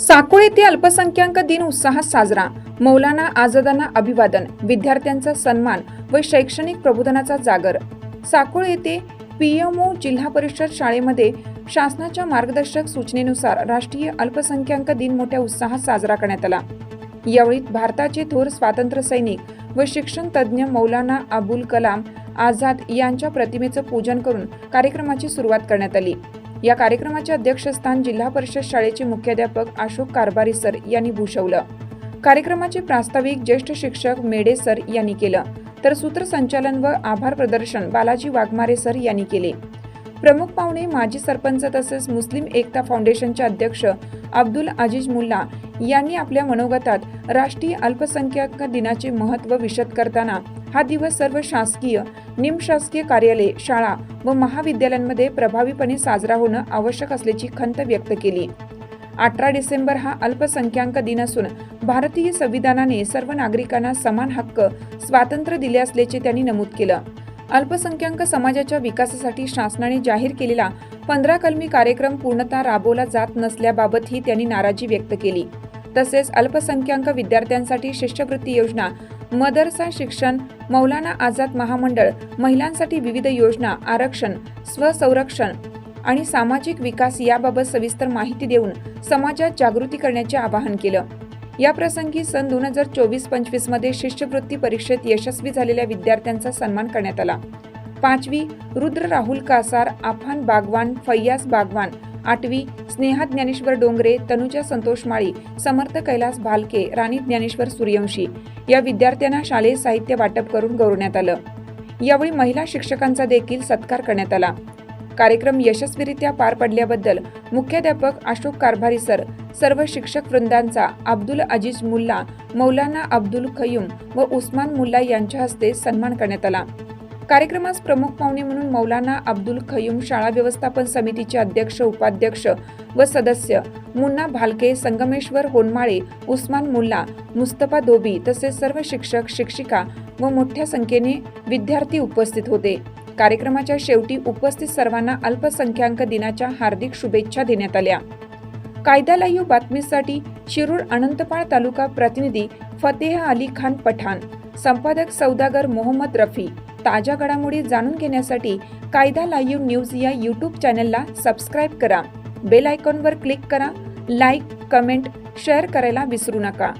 साकोळ येथे अल्पसंख्याक दिन उत्साहात साजरा. मौलाना आझादांना अभिवादन विद्यार्थ्यांचा सन्मान व शैक्षणिक प्रबोधनाचा जागर. साकोळ येथे पीएमओ जिल्हा परिषद शाळेमध्ये शासनाच्या मार्गदर्शक सूचनेनुसार राष्ट्रीय अल्पसंख्याक दिन मोठ्या उत्साहात साजरा करण्यात आला. यावेळी भारताचे थोर स्वातंत्र्य सैनिक व शिक्षण तज्ज्ञ मौलाना अबुल कलाम आझाद यांच्या प्रतिमेचं पूजन करून कार्यक्रमाची सुरुवात करण्यात आली. या कार्यक्रमाचे अध्यक्षस्थान जिल्हा परिषद शाळेचे मुख्याध्यापक अशोक कारभारी सर यांनी भूषवलं. कार्यक्रमाचे प्रास्ताविक ज्येष्ठ शिक्षक मेडे सर यांनी केलं. तर सूत्रसंचालन व आभार प्रदर्शन बालाजी वाघमारे सर यांनी केले. प्रमुख पाहुणे माजी सरपंच तसेच मुस्लिम एकता फाउंडेशनचे अध्यक्ष अब्दुल अजीज मुल्ला यांनी आपल्या मनोगतात राष्ट्रीय अल्पसंख्याक दिनाचे महत्त्व विशद करताना हा दिवस सर्व शासकीय निमशासकीय कार्यालय शाळा व महाविद्यालयांमध्ये प्रभावीपणे साजरा होणं आवश्यक असल्याची खंत व्यक्त केली. अठरा डिसेंबर हा अल्पसंख्याक दिन असून भारतीय संविधानाने सर्व नागरिकांना समान हक्क स्वातंत्र्य दिले असल्याचे त्यांनी नमूद केलं. अल्पसंख्याक समाजाच्या विकासासाठी शासनाने जाहीर केलेला पंधरा कलमी कार्यक्रम पूर्णतः राबवला जात नसल्याबाबतही त्यांनी नाराजी व्यक्त केली. तसेच अल्पसंख्याक विद्यार्थ्यांसाठी शिष्यवृत्ती योजना मदरसा शिक्षण मौलाना आझाद महामंडळ महिलांसाठी विविध योजना आरक्षण स्वसंरक्षण आणि सामाजिक विकास याबाबत सविस्तर माहिती देऊन समाजात जागृती करण्याचे आवाहन केलं. याप्रसंगी सन दोन हजार चोवीस पंचवीसमध्ये शिष्यवृत्ती परीक्षेत यशस्वी झालेल्या विद्यार्थ्यांचा सन्मान करण्यात आला. पाचवी रुद्र राहुल कासार आफान बागवान फय्यास बागवान. आठवी स्नेहा ज्ञानेश्वर डोंगरे तनुजा संतोष माळी समर्थ कैलास भालके राणी ज्ञानेश्वर सूर्यवंशी. या विद्यार्थ्यांना शालेय साहित्य वाटप करून गौरवण्यात आलं. यावेळी महिला शिक्षकांचा देखील सत्कार करण्यात आला. कार्यक्रम यशस्वीरित्या पार पडल्याबद्दल मुख्याध्यापक अशोक कारभारी सर सर्व शिक्षक वृंदांचा अब्दुल अजीज मुल्ला मौलाना अब्दुल खयूम व उस्मान मुल्ला यांच्या हस्ते सन्मान करण्यात आला. कार्यक्रमास प्रमुख पाहुणे म्हणून मौलाना अब्दुल खयूम शाळा व्यवस्थापन समितीचे अध्यक्ष उपाध्यक्ष व सदस्य मुन्ना भालके संगमेश्वर होनमाळे उस्मान मुल्ला मुस्तफा धोबी तसेच सर्व शिक्षक शिक्षिका व मोठ्या संख्येने विद्यार्थी उपस्थित होते. कार्यक्रमाच्या शेवटी उपस्थित सर्वांना अल्पसंख्याक दिनाच्या हार्दिक शुभेच्छा देण्यात आल्या. कायदा बातमीसाठी शिरूर अनंतपाळ तालुका प्रतिनिधी फतेह अली खान पठाण संपादक सौदागर मोहम्मद रफी ताज्या घडामोडी जाणून घेण्यासाठी कायदा लाईव्ह न्यूज या यूट्यूब चॅनलला सबस्क्राईब करा. बेल आयकॉनवर क्लिक करा. लाईक कमेंट शेअर करायला विसरू नका.